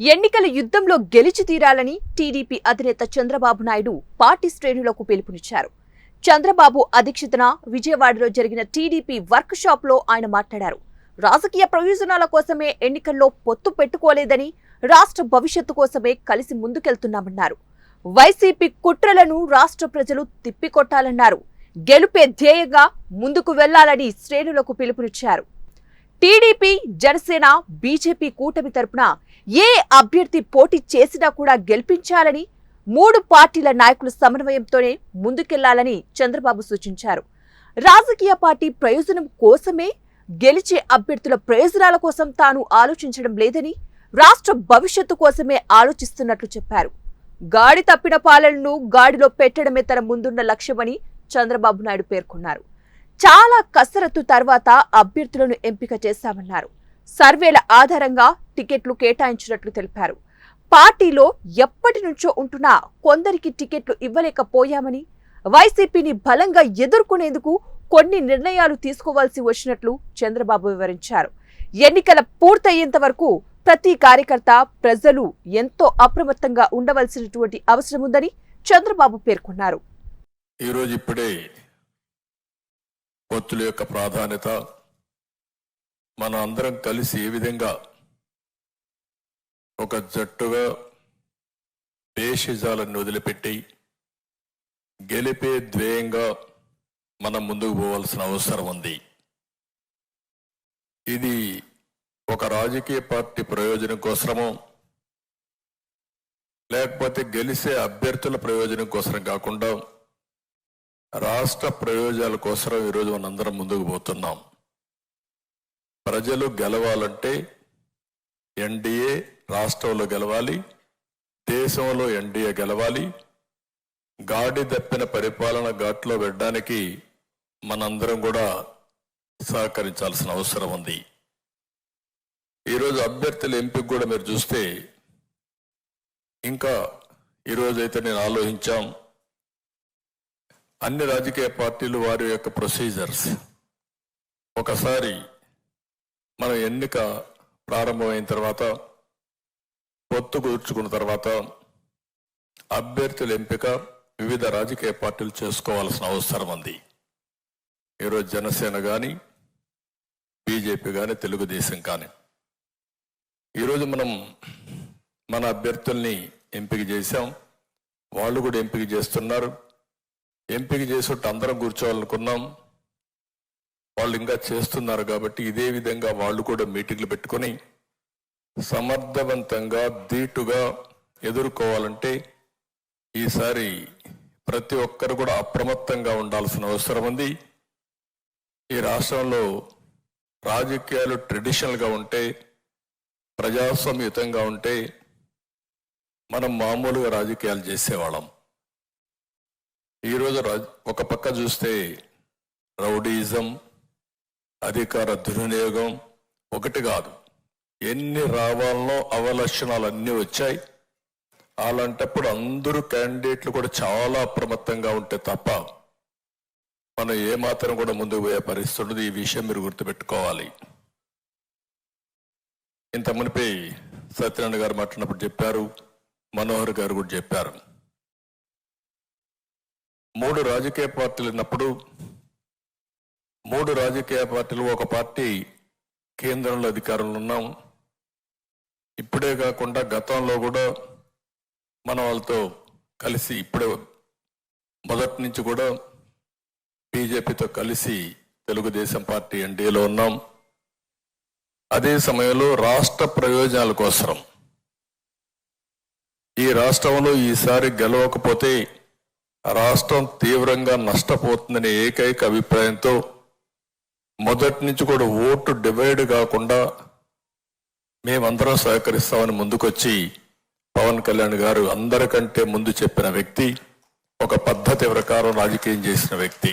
ఎన్నికల యుద్ధంలో గెలిచి తీరాలని టీడీపీ అధినేత చంద్రబాబు నాయుడు పార్టీ శ్రేణులకు పిలుపునిచ్చారు. చంద్రబాబు అధ్యక్షతన విజయవాడలో జరిగిన టీడీపీ వర్క్ షాప్లో ఆయన మాట్లాడారు. రాజకీయ ప్రయోజనాల కోసమే ఎన్నికల్లో పొత్తు పెట్టుకోలేదని రాష్ట్ర భవిష్యత్తు కోసమే కలిసి ముందుకెళ్తున్నామన్నారు. వైసీపీ కుట్రలను రాష్ట్ర ప్రజలు తిప్పికొట్టాలన్నారు. గెలుపే ధ్యేయంగా ముందుకు వెళ్ళాలని శ్రేణులకు పిలుపునిచ్చారు. టీడీపీ జనసేన బీజేపీ కూటమి తరపున ఏ అభ్యర్థి పోటీ చేసినా కూడా గెలిపించాలని మూడు పార్టీల నాయకుల సమన్వయంతోనే ముందుకెళ్ళాలని చంద్రబాబు సూచించారు. రాజకీయ పార్టీ ప్రయోజనం కోసమే గెలిచే అభ్యర్థుల ప్రయోజనాల కోసం తాను ఆలోచించడం లేదని రాష్ట్ర భవిష్యత్తు కోసమే ఆలోచిస్తున్నట్లు చెప్పారు. గాడి తప్పిన పాలనను గాడిలో పెట్టడమే తన ముందున్న లక్ష్యమని చంద్రబాబు నాయుడు పేర్కొన్నారు. చాలా కసరత్తు తర్వాత అభ్యర్థులను ఎంపిక చేశామన్నారు. సర్వేల ఆధారంగా టికెట్లు కేటాయించినట్లు తెలిపారు. పార్టీలో ఎప్పటి నుంచో ఉంటున్నా కొందరికి టికెట్లు ఇవ్వలేకపోయామని వైసీపీని బలంగా ఎదుర్కొనేందుకు కొన్ని నిర్ణయాలు తీసుకోవాల్సి వచ్చినట్లు చంద్రబాబు వివరించారు. ఎన్నికల పూర్తయ్యేంత వరకు ప్రతి కార్యకర్త ప్రజలు ఎంతో అప్రమత్తంగా ఉండవలసినటువంటి అవసరం ఉందని చంద్రబాబు పేర్కొన్నారు. ఈరోజు ఇప్పుడే పొత్తుల యొక్క ప్రాధాన్యత మనం అందరం కలిసి ఏ విధంగా ఒక జట్టుగా పేషిజాలను వదిలిపెట్టి గెలిపే ధ్యేయంగా మనం ముందుకు పోవాల్సిన అవసరం ఉంది. ఇది ఒక రాజకీయ పార్టీ ప్రయోజనం కోసమో లేకపోతే గెలిసే అభ్యర్థుల ప్రయోజనం కోసం కాకుండా రాష్ట్ర ప్రయోజనాల కోసం ఈరోజు మనందరం ముందుకు పోతున్నాం. ప్రజలు గెలవాలంటే ఎన్డీఏ రాష్ట్రంలో గెలవాలి దేశంలో ఎన్డీఏ గెలవాలి గాడి దప్పిన పరిపాలన ఘాట్లో పెట్టడానికి మనందరం కూడా సహకరించాల్సిన అవసరం ఉంది. ఈరోజు అభ్యర్థుల ఎంపిక కూడా మీరు చూస్తే ఇంకా ఈరోజైతే నేను ఆలోచించాం అన్ని రాజకీయ పార్టీలు వారి యొక్క ప్రొసీజర్స్ ఒకసారి మన ఎన్నిక ప్రారంభమైన తర్వాత పొత్తు కుదుర్చుకున్న తర్వాత అభ్యర్థుల ఎంపిక వివిధ రాజకీయ పార్టీలు చేసుకోవాల్సిన అవసరం ఉంది. ఈరోజు జనసేన కానీ బీజేపీ కానీ తెలుగుదేశం కానీ. ఈరోజు మనం మన అభ్యర్థుల్ని ఎంపిక చేశాం. వాళ్ళు కూడా ఎంపిక చేస్తున్నారు. ఎంపిక చేసేట్టు అందరం కూర్చోవాలనుకున్నాం. వాళ్ళు ఇంకా చేస్తున్నారు కాబట్టి ఇదే విధంగా వాళ్ళు కూడా మీటింగ్లు పెట్టుకొని సమర్థవంతంగా ధీటుగా ఎదుర్కోవాలంటే ఈసారి ప్రతి ఒక్కరు కూడా అప్రమత్తంగా ఉండాల్సిన అవసరం ఉంది. ఈ రాష్ట్రంలో రాజకీయాలు ట్రెడిషనల్గా ఉంటే ప్రజాస్వామ్యయుతంగా ఉంటే మనం మామూలుగా రాజకీయాలు చేసేవాళ్ళం. ఈరోజు రాజ్- ఒక పక్క చూస్తే రౌడీజం అధికార దుర్వినియోగం ఒకటి కాదు. ఎన్ని రావాలనో అవలక్షణాలు అన్నీ వచ్చాయి. అలాంటప్పుడు అందరూ క్యాండిడేట్లు కూడా చాలా అప్రమత్తంగా ఉంటే తప్ప మనం ఏమాత్రం కూడా ముందుకు పోయే పరిస్థితి ఉండదు. ఈ విషయం మీరు గుర్తుపెట్టుకోవాలి. ఇంత మునిపై సత్యనారాయణ గారు మాట్లాడినప్పుడు చెప్పారు మనోహర్ గారు కూడా చెప్పారు. మూడు రాజకీయ పార్టీలు ఉన్నప్పుడు మూడు రాజకీయ పార్టీలు ఒక పార్టీ కేంద్రంలో అధికారంలో ఉన్నాం. ఇప్పుడే కాకుండా గతంలో కూడా మన వాళ్ళతో కలిసి ఇప్పుడే మొదటి నుంచి కూడా బీజేపీతో కలిసి తెలుగుదేశం పార్టీ ఎన్డీఏలో ఉన్నాం. అదే సమయంలో రాష్ట్ర ప్రయోజనాల కోసం ఈ రాష్ట్రంలో ఈసారి గెలవకపోతే రాష్ట్రం తీవ్రంగా నష్టపోతుందనే ఏకైక అభిప్రాయంతో మొదటి నుంచి కూడా ఓటు డివైడ్ కాకుండా మేమందరం సహకరిస్తామని ముందుకొచ్చి పవన్ కళ్యాణ్ గారు అందరికంటే ముందు చెప్పిన వ్యక్తి ఒక పద్ధతి ప్రకారం రాజకీయం చేసిన వ్యక్తి.